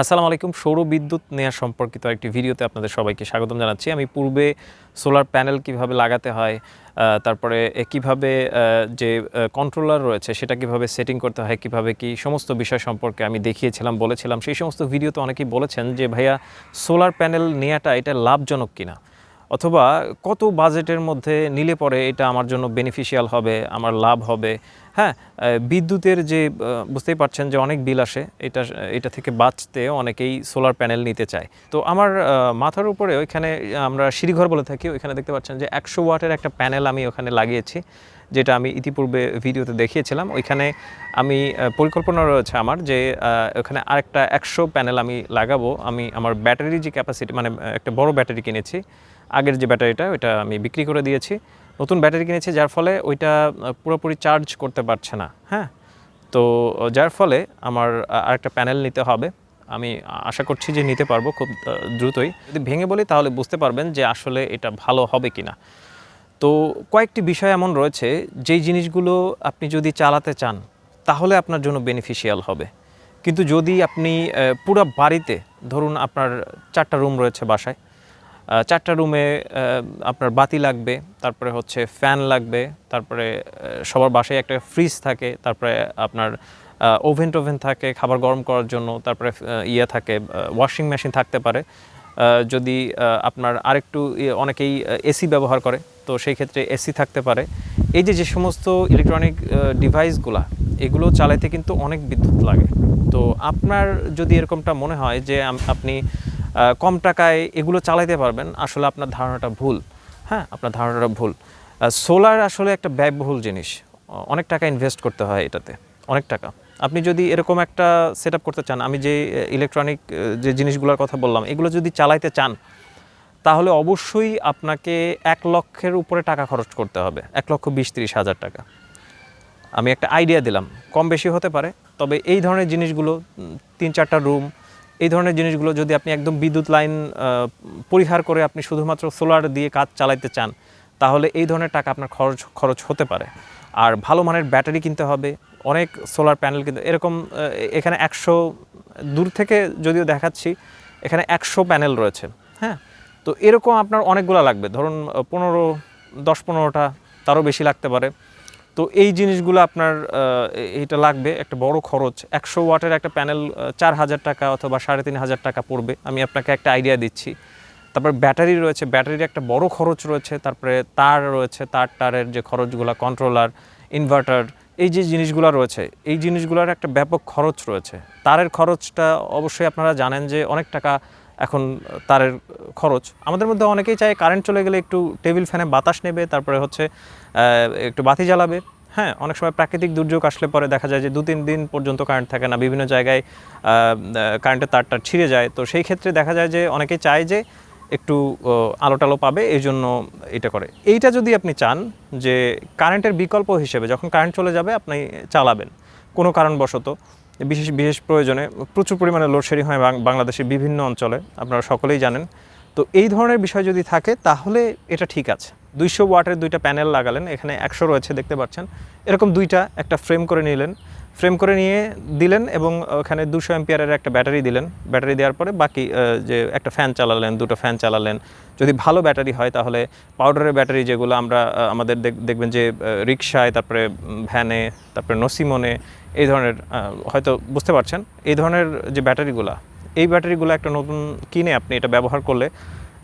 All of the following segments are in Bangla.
আসসালামু আলাইকুম। সৌর বিদ্যুৎ নেওয়া সম্পর্কিত একটি ভিডিওতে আপনাদের সবাইকে স্বাগতম জানাচ্ছি। আমি পূর্বে সোলার প্যানেল কীভাবে লাগাতে হয় তারপরে কীভাবে যে কন্ট্রোলার রয়েছে সেটা কীভাবে সেটিং করতে হয়, কীভাবে কি সমস্ত বিষয় সম্পর্কে আমি দেখিয়েছিলাম, বলেছিলাম, সেই সমস্ত ভিডিওতে অনেকেই বলেছেন যে, ভাইয়া সোলার প্যানেল নেওয়াটা এটা লাভজনক কিনা? অথবা কত বাজেটের মধ্যে নিলে পরে এটা আমার জন্য বেনিফিশিয়াল হবে, আমার লাভ হবে? হ্যাঁ বিদ্যুতের যে বুঝতেই পারছেন যে অনেক বিল আসে, এটা এটা থেকে বাঁচতে অনেকেই সোলার প্যানেল নিতে চায়। তো আমার মাথার উপরে ওইখানে আমরা সিঁড়িঘর বলে থাকি, ওইখানে দেখতে পাচ্ছেন যে একশো ওয়াটের একটা প্যানেল আমি ওখানে লাগিয়েছি, যেটা আমি ইতিপূর্বে ভিডিওতে দেখিয়েছিলাম। ওইখানে আমি পরিকল্পনা রয়েছে আমার যে ওখানে আরেকটা একশো প্যানেল আমি লাগাবো। আমি আমার ব্যাটারি যে ক্যাপাসিটি মানে একটা বড় ব্যাটারি কিনেছি আগের যে ব্যাটারিটা, ওইটা আমি বিক্রি করে দিয়েছি। নতুন ব্যাটারি কিনেছি, যার ফলে ওইটা পুরোপুরি চার্জ করতে পারছে না হ্যাঁ? তো যার ফলে আমার আরেকটা প্যানেল নিতে হবে। আমি আশা করছি যে নিতে পারব খুব দ্রুতই। যদি ভেঙে বলি, তাহলে বুঝতে পারবেন যে আসলে এটা ভালো হবে কি না তো, কয়েকটি বিষয় এমন রয়েছে, যেই জিনিসগুলো আপনি যদি চালাতে চান, তাহলে আপনার জন্য বেনিফিশিয়াল হবে। কিন্তু যদি আপনি পুরো বাড়িতে, ধরুন আপনার চারটা রুম রয়েছে বাসায় চারটা রুমে আপনার বাতি লাগবে, তারপরে হচ্ছে ফ্যান লাগবে, তারপরে সবার বাসায় একটা ফ্রিজ থাকে, তারপরে আপনার ওভেন টোভেন থাকে, খাবার গরম করার জন্য, তারপরে ইয়ে থাকে ওয়াশিং মেশিন থাকতে পারে। যদি আপনার আরেকটু অনেকেই এসি ব্যবহার করে, তো সেই ক্ষেত্রে এসি থাকতে পারে। এই যে যে সমস্ত ইলেকট্রনিক ডিভাইসগুলা এগুলো চালাইতে কিন্তু অনেক বিদ্যুৎ লাগে। তো আপনার যদি এরকমটা মনে হয় যে আপনি কম টাকায় এগুলো চালাইতে পারবেন। আসলে আপনার ধারণাটা ভুল। হ্যাঁ আপনার ধারণাটা ভুল। সোলার আসলে একটা ব্যয়বহুল জিনিস। অনেক টাকা ইনভেস্ট করতে হয় এটাতে। অনেক টাকা। আপনি যদি এরকম একটা সেট করতে চান, আমি যে ইলেকট্রনিক যে জিনিসগুলোর কথা বললাম, এগুলো যদি চালাইতে চান, তাহলে অবশ্যই আপনাকে এক লক্ষের উপরে টাকা খরচ করতে হবে। এক লক্ষ বিশ ত্রিশ হাজার টাকা। আমি একটা আইডিয়া দিলাম। কম বেশি হতে পারে, তবে এই ধরনের জিনিসগুলো তিন চারটা রুম এই ধরনের জিনিসগুলো যদি আপনি একদম বিদ্যুৎ লাইন পরিহার করে আপনি শুধুমাত্র সোলার দিয়ে কাজ চালাইতে চান, তাহলে এই ধরনের টাকা আপনার খরচ খরচ হতে পারে। আর ভালো মানের ব্যাটারি কিনতে হবে, অনেক সোলার প্যানেল কিন্তু, এরকম এখানে একশো, দূর থেকে যদিও দেখাচ্ছি, এখানে একশো প্যানেল রয়েছে হ্যাঁ? তো এরকম আপনার অনেকগুলো লাগবে, ধরুন পনেরো, দশ পনেরোটা, তারও বেশি লাগতে পারে। তো এই জিনিসগুলো আপনার আহ, এ- এইটা লাগবে একটা বড় খরচ। একশো ওয়াটের একটা প্যানেল চার হাজার টাকা অথবা সাড়ে তিন হাজার টাকা পড়বে। আমি আপনাকে একটা আইডিয়া দিচ্ছি। তারপর ব্যাটারি রয়েছে ব্যাটারির একটা বড় খরচ রয়েছে। তারপরে তার রয়েছে তার টারের যে খরচগুলো কন্ট্রোলার ইনভার্টার এই যে জিনিসগুলো রয়েছে এই জিনিসগুলোর একটা ব্যাপক খরচ রয়েছে। তারের খরচটা অবশ্যই আপনারা জানেন যে অনেক টাকা এখন তারের খরচ। আমাদের মধ্যে অনেকেই চায় কারেন্ট চলে গেলে একটু টেবিল ফ্যানে বাতাস নেবে, তারপরে হচ্ছে একটু বাতি জ্বালাবে। হ্যাঁ অনেক সময় প্রাকৃতিক দুর্যোগ আসলে পরে দেখা যায় যে দু তিন দিন পর্যন্ত কারেন্ট থাকে না, বিভিন্ন জায়গায় কারেন্টের তারটা ছিঁড়ে যায়। তো সেই ক্ষেত্রে দেখা যায় যে অনেকেই চায় যে একটু আলো টালো পাবে এই জন্য এটা করে। এইটা যদি আপনি চান যে কারেন্টের বিকল্প হিসেবে যখন কারেন্ট চলে যাবে, আপনি চালাবেন। কোনো কারণবশত। বিশেষ বিশেষ প্রয়োজনে প্রচুর পরিমাণে লোডশেডিং হয় বাংলাদেশের বিভিন্ন অঞ্চলে, আপনারা সকলেই জানেন। তো এই ধরনের বিষয় যদি থাকে, তাহলে এটা ঠিক আছে। দুইশো ওয়াটের দুইটা প্যানেল লাগালেন, এখানে একশো রয়েছে, দেখতে পাচ্ছেন। এরকম দুইটা, একটা ফ্রেম করে নিলেন। ফ্রেম করে নিয়ে দিলেন এবং ওখানে দুশো এম্পিয়ারের একটা ব্যাটারি দিলেন। ব্যাটারি দেওয়ার পরে বাকি যে একটা ফ্যান চালালেন, দুটো ফ্যান চালালেন। যদি ভালো ব্যাটারি হয় তাহলে পাউডারের ব্যাটারি যেগুলো আমরা আমাদের দেখ- দেখবেন যে রিক্সায় তারপরে ভ্যানে, তারপরে নসিমনে, এই ধরনের হয়তো বুঝতে পারছেন, এই ধরনের যে ব্যাটারিগুলা, এই ব্যাটারিগুলো একটা নতুন কিনে আপনি এটা ব্যবহার করলে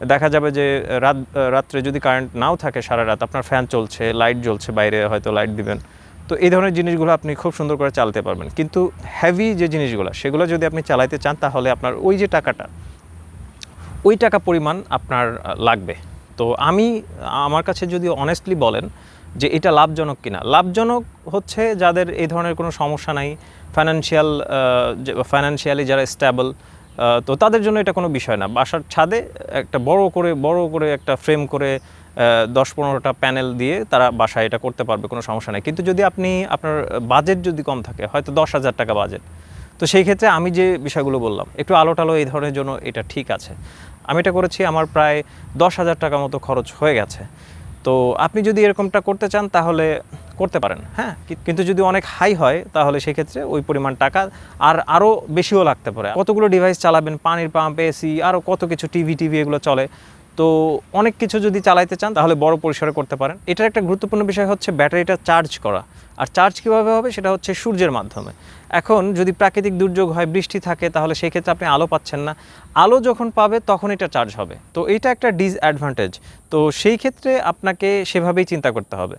দেখা যাবে যে, রাত, রাত্রে যদি কারেন্ট নাও থাকে সারা রাত, আপনার ফ্যান চলছে, লাইট জ্বলছে, বাইরে হয়তো লাইট দিবেন। তো এই ধরনের জিনিসগুলো আপনি খুব সুন্দর করে চালাতে পারবেন। কিন্তু হেভি যে জিনিসগুলো, সেগুলো যদি আপনি চালাইতে চান, তাহলে আপনার ওই যে টাকাটা, ওই টাকা পরিমাণ আপনার লাগবে। তো আমি, আমার কাছে যদি অনেস্টলি বলেন যে এটা লাভজনক কিনা, লাভজনক হচ্ছে যাদের এই ধরনের কোনো সমস্যা নাই ফাইন্যান্সিয়াল ফাইন্যান্সিয়ালি যারা স্ট্যাবল তো তাদের জন্য এটা কোনো বিষয় না। বাসার ছাদে একটা বড় করে বড় করে একটা ফ্রেম করে দশ পনেরোটা প্যানেল দিয়ে তারা বাসায় এটা করতে পারবে, কোনো সমস্যা নেই। কিন্তু যদি আপনি, আপনার বাজেট যদি কম থাকে, হয়তো দশ হাজার টাকা বাজেট তো সেই ক্ষেত্রে আমি যে বিষয়গুলো বললাম, একটু আলো টালো এই ধরনের জন্য এটা ঠিক আছে। আমি এটা করেছি, আমার প্রায় দশ হাজার টাকা মতো খরচ হয়ে গেছে। তো আপনি যদি এরকমটা করতে চান, তাহলে করতে পারেন হ্যাঁ? কিন্তু যদি অনেক হাই হয়, তাহলে সেক্ষেত্রে ওই পরিমাণ টাকা আর আরও বেশিও লাগতে পারে। কতগুলো ডিভাইস চালাবেন, পানির পাম্প এসি আরও কত কিছু টিভি টিভি এগুলো চলে তো অনেক কিছু যদি চালাইতে চান, তাহলে বড় পরিসরে করতে পারেন। এটার একটা গুরুত্বপূর্ণ বিষয় হচ্ছে ব্যাটারিটা চার্জ করা। আর চার্জ কীভাবে হবে, সেটা হচ্ছে সূর্যের মাধ্যমে। এখন যদি প্রাকৃতিক দুর্যোগ হয়, বৃষ্টি থাকে, তাহলে সেই ক্ষেত্রে আপনি আলো পাচ্ছেন না। আলো যখন পাবে, তখন এটা চার্জ হবে। তো এটা একটা ডিসঅ্যাডভান্টেজ তো সেই ক্ষেত্রে আপনাকে সেভাবেই চিন্তা করতে হবে।